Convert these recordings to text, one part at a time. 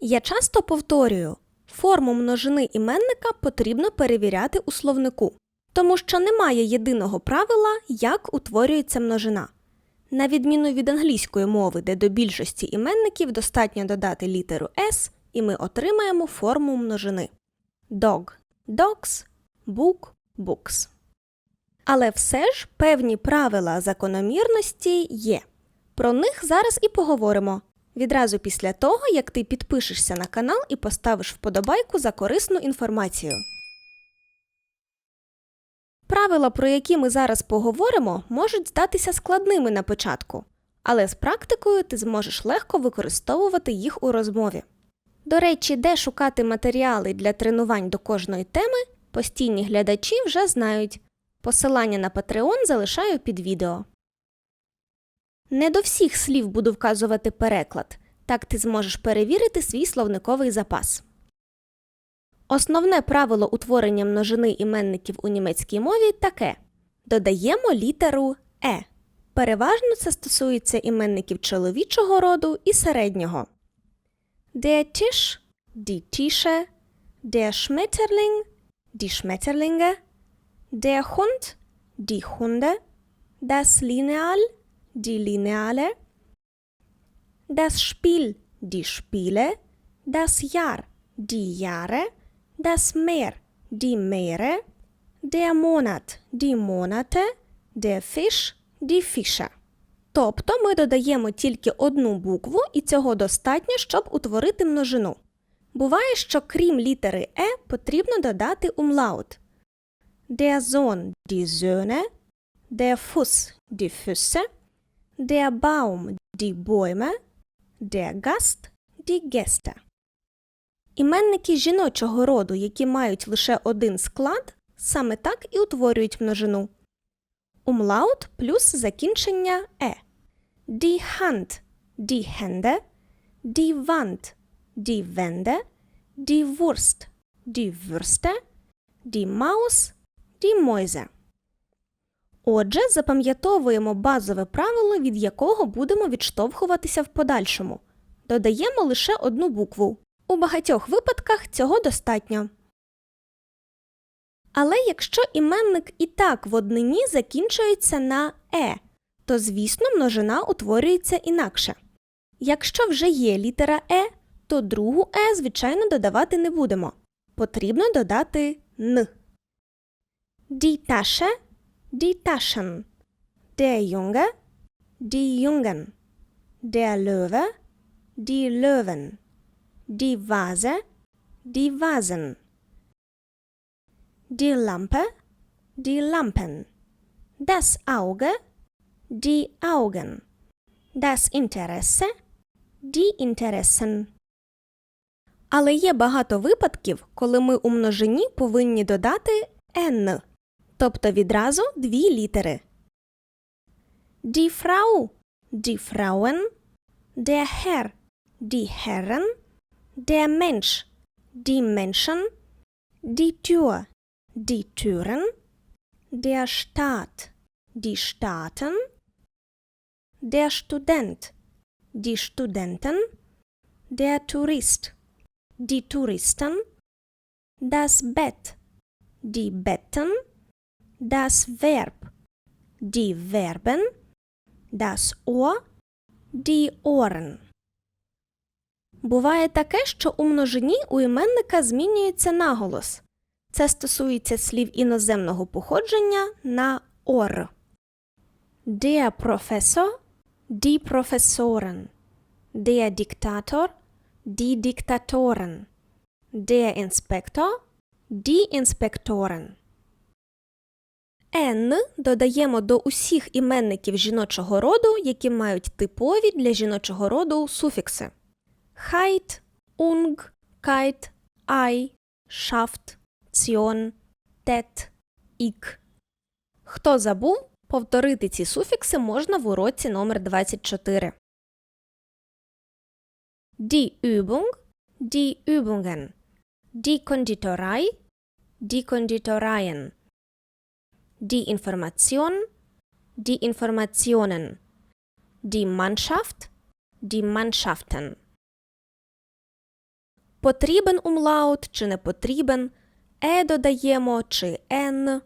Я часто повторюю, форму множини іменника потрібно перевіряти у словнику, тому що немає єдиного правила, як утворюється множина. На відміну від англійської мови, де до більшості іменників достатньо додати літеру S, і ми отримаємо форму множини. Dog – dogs, book – books. Але все ж певні правила закономірності є. Про них зараз і поговоримо. Відразу після того, як ти підпишешся на канал і поставиш вподобайку за корисну інформацію. Правила, про які ми зараз поговоримо, можуть здатися складними на початку, але з практикою ти зможеш легко використовувати їх у розмові. До речі, де шукати матеріали для тренувань до кожної теми, постійні глядачі вже знають. Посилання на Patreon залишаю під відео. Не до всіх слів буду вказувати переклад, так ти зможеш перевірити свій словниковий запас. Основне правило утворення множини іменників у німецькій мові таке: додаємо літеру е. Переважно це стосується іменників чоловічого роду і середнього. Der Tisch, die Tische, der Schmetterling, die Schmetterlinge, der Hund, die Hunde, das Lineal, die Lineale, das Spiel, die Spiele, das Jahr, die Jahre, das Meer, die Meere, der Monat, die Monate, der Fisch, die Fische. Тобто ми додаємо тільки одну букву, і цього достатньо, щоб утворити множину. Буває, що крім літери Е потрібно додати умлаут. Der Sohn, die Söhne, der Fuß, die Füße, der Baum, die Bäume, der Gast, die Gäste. Іменники жіночого роду, які мають лише один склад, саме так і утворюють множину. Умлаут плюс закінчення е. Die Hand, die Hände, die Wand, die Wände, die Wurst, die Würste, die Maus, die Mäuse. Отже, запам'ятовуємо базове правило, від якого будемо відштовхуватися в подальшому. Додаємо лише одну букву. У багатьох випадках цього достатньо. Але якщо іменник і так в однині закінчується на е, то звісно множина утворюється інакше. Якщо вже є літера е, то другу е, звичайно, додавати не будемо. Потрібно додати н. Tasche, die Taschen. Der Junge, die Jungen. Der Löwe, die Löwen. Die Vase, die Vasen. Die Lampe, die Lampen. Das Auge, die Augen. Das Interesse, die Interessen. Але є багато випадків, коли ми у множині повинні додати «n», тобто відразу дві літери. Die Frau, die Frauen, der Herr, die Herren, der Mensch, die Menschen, die Tür, die Türen, der Staat, die Staaten, der Student, die Studenten, der Tourist, die Touristen, das Bett, die Betten, das Verb, die Verben, das Ohr, die Ohren. Буває таке, що у множині у іменника змінюється наголос. Це стосується слів іноземного походження на ор. Der Professor, die Professoren. Der Diktator, die Diktatoren. Der Inspektor, die Inspektoren. Н додаємо до усіх іменників жіночого роду, які мають типові для жіночого роду суфікси. Heit, ung, kite, ei, schafft, zion, tet, ік. Хто забув, повторити ці суфікси можна в уроці номер 24. Die Übung, die Übungen. Die Konditorei, die. Die Information, die Informationen. Die Mannschaft, die Mannschaften. Потрібен умлаут чи не потрібен, е додаємо чи н.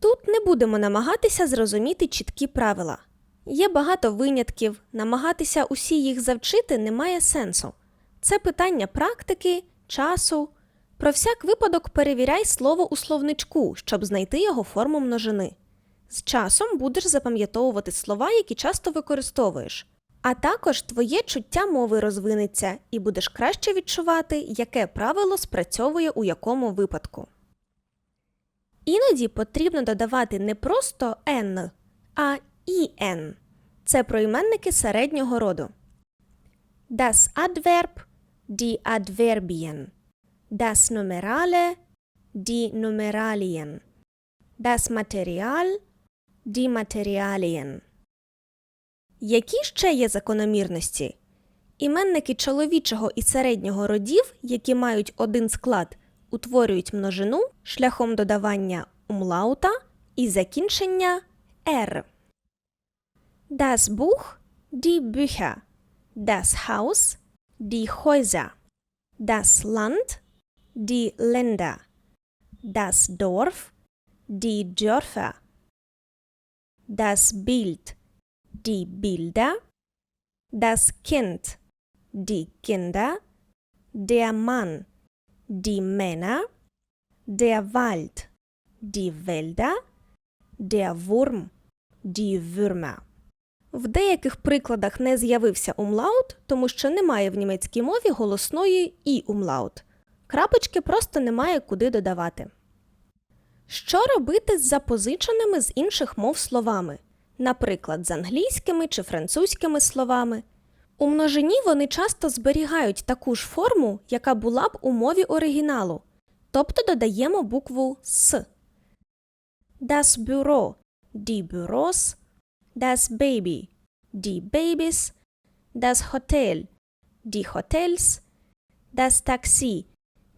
Тут не будемо намагатися зрозуміти чіткі правила. Є багато винятків, намагатися усі їх завчити немає сенсу. Це питання практики, часу. Про всяк випадок перевіряй слово у словничку, щоб знайти його форму множини. З часом будеш запам'ятовувати слова, які часто використовуєш. А також твоє чуття мови розвинеться і будеш краще відчувати, яке правило спрацьовує у якому випадку. Іноді потрібно додавати не просто «n», а «ін». Це пройменники середнього роду. Das Adverb, die Adverbien. Das Numerale, die Numeralien. Das Material, die Materialien. Які ще є закономірності? Іменники чоловічого і середнього родів, які мають один склад, утворюють множину шляхом додавання умлаута і закінчення «р». Das Buch, die Bücher. Das Haus, die Häuser. Das Land, die Länder. Das Dorf, die Dörfer. Das Bild, die Bilder. Das Kind, die Kinder. Der Mann, die Männer. Der Wald, die Wälder. Der Wurm, die Würmer. В деяких прикладах не з'явився умлаут, тому що немає в німецькій мові голосної і умлаут. Крапочки просто немає куди додавати. Що робити з запозиченими з інших мов словами, наприклад, з англійськими чи французькими словами? У множині вони часто зберігають таку ж форму, яка була б у мові оригіналу, тобто додаємо букву С. Das Büro, die Büros, das Baby, die Babys, das Hotel, die Hotels, das Taxi,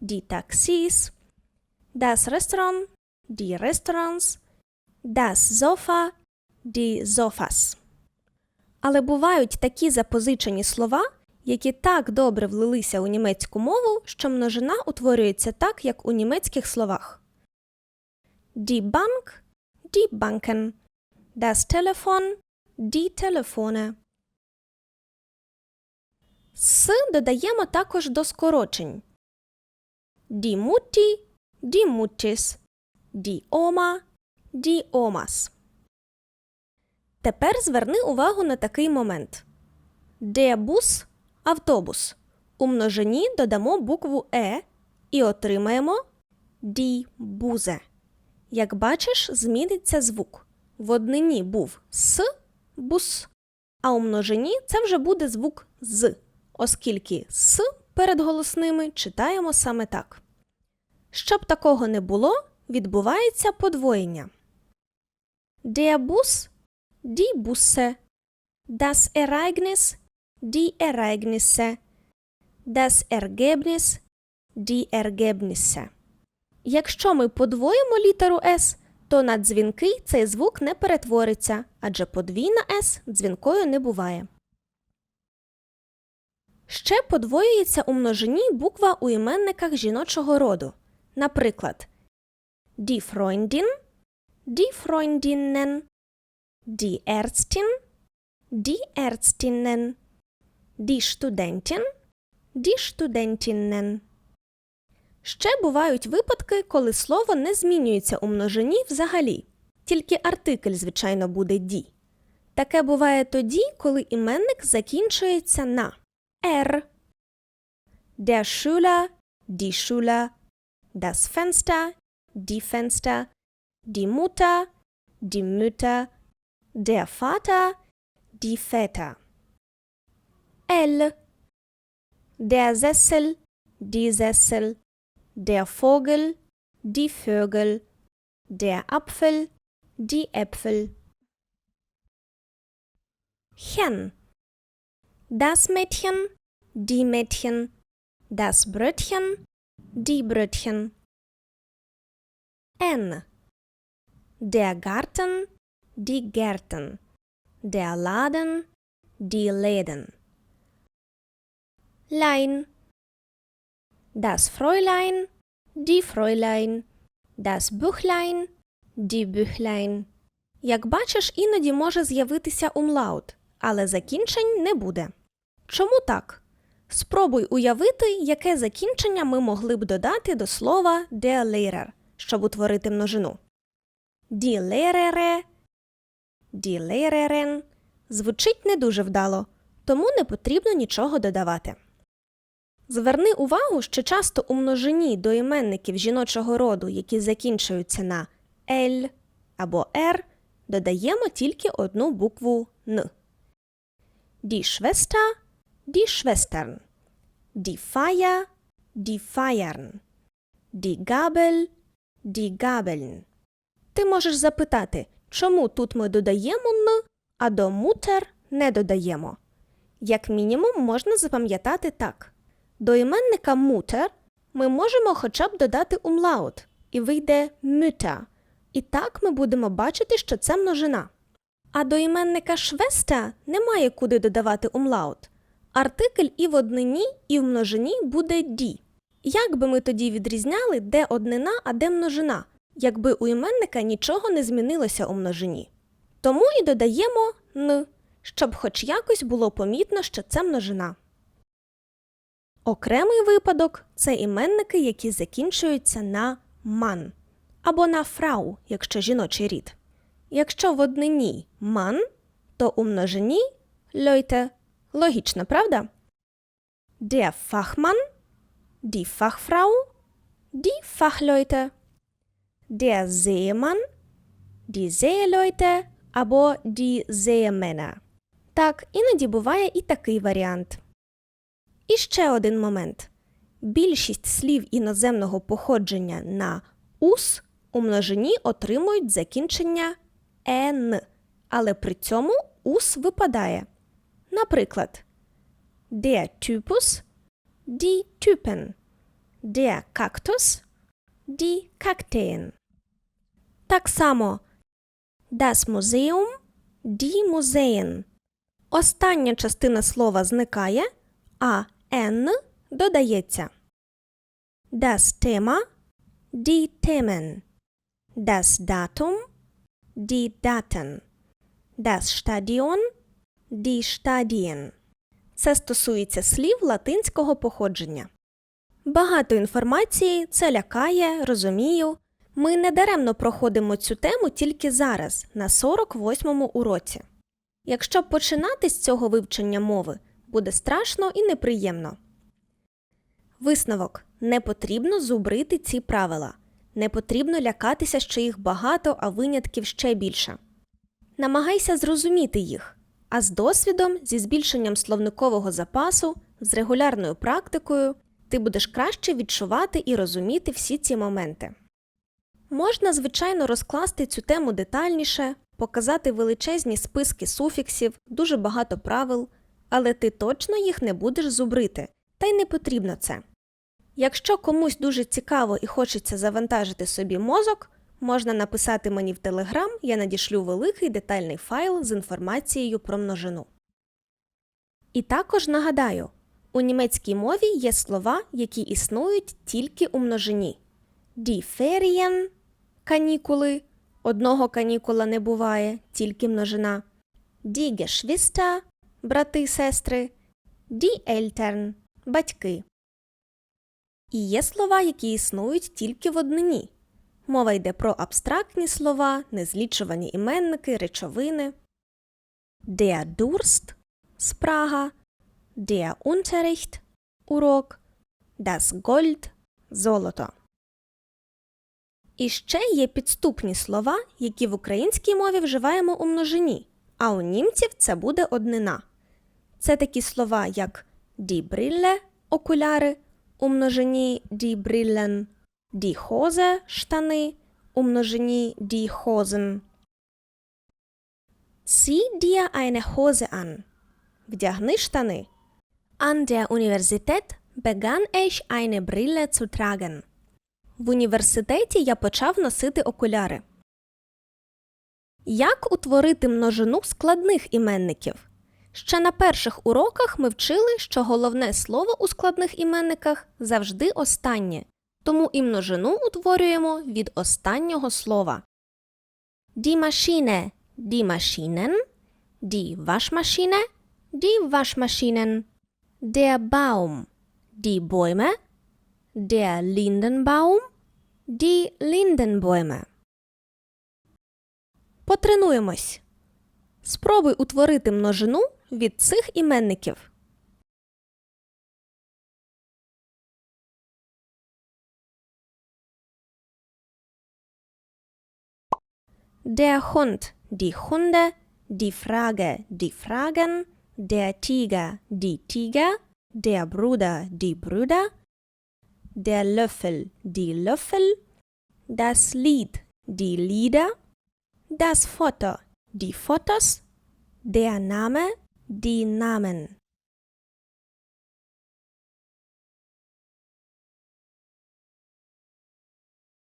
die Taxis, das Restaurant, die Restaurants, das Sofa, die Sofas. Але бувають такі запозичені слова, які так добре влилися у німецьку мову, що множина утворюється так, як у німецьких словах. Die Bank, die Banken, das Telefon, die Telefone. С додаємо також до скорочень. Die Mutti, die Muttis, die Oma, die Omas. Тепер зверни увагу на такий момент. Der Bus – автобус. У множині додамо букву Е і отримаємо die Buze. Як бачиш, зміниться звук. В однині був с бус, а у множині це вже буде звук з, оскільки с перед голосними читаємо саме так. Щоб такого не було, відбувається подвоєння. Der Bus, die Busse, das Ereignis, die Ereignisse, das Ergebnis, die Ergebnisse. Якщо ми подвоїмо літеру С, то на дзвінкий цей звук не перетвориться, адже подвійна С дзвінкою не буває. Ще подвоюється у множині буква у іменниках жіночого роду. Наприклад, die Freundin, die Freundinnen, die Ärztin, die Ärztinnen, die Studentin, die Studentinnen. Ще бувають випадки, коли слово не змінюється у множині взагалі, тільки артикль, звичайно, буде ді. Таке буває тоді, коли іменник закінчується на «р». Der Schüler, die Schüler, das Fenster, die Fenster, die Mutter, die Mütter, der Vater, die Väter. L. Der Sessel, die Sessel, der Vogel, die Vögel, der Apfel, die Äpfel. Chen. Das Mädchen, die Mädchen, das Brötchen, die Brötchen. N. Der Garten, die Gärten, der Laden, die Läden. Lein. Das Fräulein, die Fräulein, das Büchlein, die Büchlein. Як бачиш, іноді може з'явитися умлаут, але закінчень не буде. Чому так? Спробуй уявити, яке закінчення ми могли б додати до слова der щоб утворити множину. Die Lehrerin звучить не дуже вдало, тому не потрібно нічого додавати. Зверни увагу, що часто у множині до іменників жіночого роду, які закінчуються на «л» або «р», додаємо тільки одну букву «н». Die Schwester, die Schwestern. Die Feier, die Feiern. Die Gabel, die Gabeln. Ти можеш запитати, чому тут ми додаємо «н», а до «мутер» не додаємо. Як мінімум можна запам'ятати так. До іменника «мутер» ми можемо хоча б додати умлаут, і вийде «mütter». І так ми будемо бачити, що це множина. А до іменника швеста немає куди додавати умлаут. Артикль і в однині, і в множині буде ді. Як би ми тоді відрізняли, де однина, а де множина, якби у іменника нічого не змінилося у множині? Тому і додаємо н, щоб хоч якось було помітно, що це множина. Окремий випадок це іменники, які закінчуються на ман або на фрау, якщо жіночий рід. Якщо в однині ман, то у множині льойте. Логічно, правда? Der Fachmann, die Fachfrau, die Fachleute, der Seemann, die Seeleute або die Seemänner. Так, іноді буває і такий варіант. І ще один момент. Більшість слів іноземного походження на ус у множині отримують закінчення ен, але при цьому ус випадає. Наприклад, der Typus, die Typen, der Kaktus, die Kakteen. Так само das Museum, die Museen. Остання частина слова зникає, а n додається. Das Thema, die Themen. Das Datum, die Daten. Das Stadion, die Stadien. Це стосується слів латинського походження. Багато інформації, це лякає, розумію. Ми недаремно проходимо цю тему тільки зараз, на 48-му уроці. Якщо починати з цього вивчення мови, буде страшно і неприємно. Висновок не потрібно зубрити ці правила. Не потрібно лякатися, що їх багато, а винятків ще більше. Намагайся зрозуміти їх, а з досвідом, зі збільшенням словникового запасу, з регулярною практикою ти будеш краще відчувати і розуміти всі ці моменти. Можна, звичайно, розкласти цю тему детальніше, показати величезні списки суфіксів, дуже багато правил, але ти точно їх не будеш зубрити, та й не потрібно це. Якщо комусь дуже цікаво і хочеться завантажити собі мозок, можна написати мені в Телеграм, я надішлю великий детальний файл з інформацією про множину. І також нагадаю, у німецькій мові є слова, які існують тільки у множині. Die Ferien – канікули. Одного канікула не буває, тільки множина. Die Geschwister – брати сестри. Die Eltern – батьки. І є слова, які існують тільки в однині. Мова йде про абстрактні слова, незлічувані іменники, речовини. Der Durst – спрага, der Unterricht – урок, das Gold – золото. І ще є підступні слова, які в українській мові вживаємо у множині, а у німців це буде однина. Це такі слова, як die Brille – окуляри, у множині die Brillen, die Hose – штани, у множині die Hosen. Zieh dir eine Hose an. Вдягни штани. An der Universität begann ich eine Brille zu tragen. В університеті я почав носити окуляри. Як утворити множину складних іменників? Ще на перших уроках ми вчили, що головне слово у складних іменниках завжди останнє, тому і множину утворюємо від останнього слова. Die Maschine, die Maschinen, die Waschmaschine, die Waschmaschinen, der Baum, die Bäume, der Lindenbaum, die Lindenbäume. Потренуємось. Спробуй утворити множину від цих іменників. Der Hund, die Hunde, die Frage, die Fragen, der Tiger, die Tiger, der Bruder, die Brüder, der Löffel, die Löffel, das Lied, die Lieder, das Foto, die Fotos, der Name, die Namen.